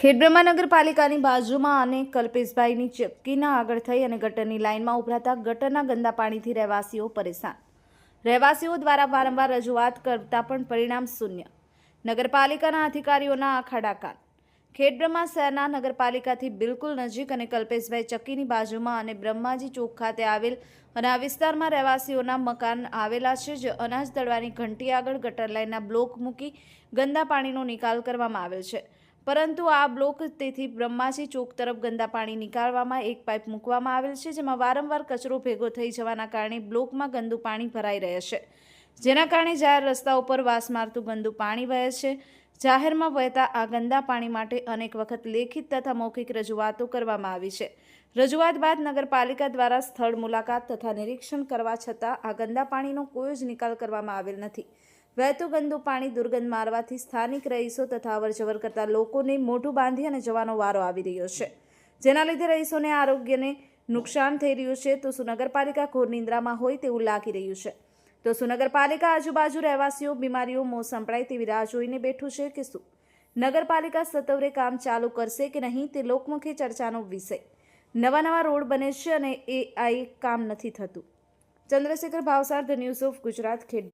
ખેડબ્રહ્મા નગરપાલિકાની બાજુમાં અને કલ્પેશભાઈની ચક્કીના આગળ થઈ અને ગટરની લાઇનમાં ઉભરાતા ગટરના ગંદા પાણીથી રહેવાસીઓ પરેશાન. રહેવાસીઓ દ્વારા વારંવાર રજૂઆત કરતા પણ પરિણામ શૂન્ય. નગરપાલિકાના અધિકારીઓના આ ડાકાન ખેડબ્રહ્મા શહેરના નગરપાલિકાથી બિલકુલ નજીક અને કલ્પેશભાઈ ચક્કીની બાજુમાં અને બ્રહ્માજી ચોક ખાતે આવેલ અને આ વિસ્તારમાં રહેવાસીઓના મકાન આવેલા છે, જે અનાજ દળવાની ઘંટી આગળ ગટર લાઇનના બ્લોક મૂકી ગંદા પાણીનો નિકાલ કરવામાં આવેલ છે. પરંતુ આ બ્લોક તેથી બ્રહ્માજી ચોક તરફ ગંદા પાણી નીકાળવામાં એક પાઇપ મૂકવામાં આવેલ છે, જેમાં વારંવાર કચરો ભેગો થઈ જવાના કારણે બ્લોકમાં ગંદુ પાણી ભરાઈ રહે છે. જેના કારણે જાહેર રસ્તા ઉપર વાસ મારતું ગંદુ પાણી વહે છે. જાહેરમાં વહેતા આ ગંદા પાણી માટે અનેક વખત લેખિત તથા મૌખિક રજૂઆતો કરવામાં આવી છે. રજૂઆત બાદ નગરપાલિકા દ્વારા સ્થળ મુલાકાત તથા નિરીક્ષણ કરવા છતાં આ ગંદા પાણીનો કોઈ જ નિકાલ કરવામાં આવેલ નથી. વહેતું ગંદુ પાણી દુર્ગંધ મારવાથી સ્થાનિક રહીશો તથા અવરજવર કરતા લોકોને મોઢું બાંધી અને જવાનો વારો આવી રહ્યો છે. જેના લીધે રહીશોને આરોગ્યને નુકસાન થઈ રહ્યું છે. તો સુનગરપાલિકા નગરપાલિકા ઘોર નિંદ્રામાં હોય તેવું લાગી રહ્યું છે. તો સુનગરપાલિકા આજુબાજુ રહેવાસીઓ બીમારીઓ મોં સંભળાય તેવી રાહ જોઈને બેઠું છે કે શું? નગરપાલિકા સત્વરે કામ ચાલુ કરશે કે નહીં તે લોકમુખી ચર્ચાનો વિષય. નવા નવા રોડ બને છે અને એ આ કામ નથી થતું. Chandrashekhar Bhavsar, the news of Gujarat, ખેડ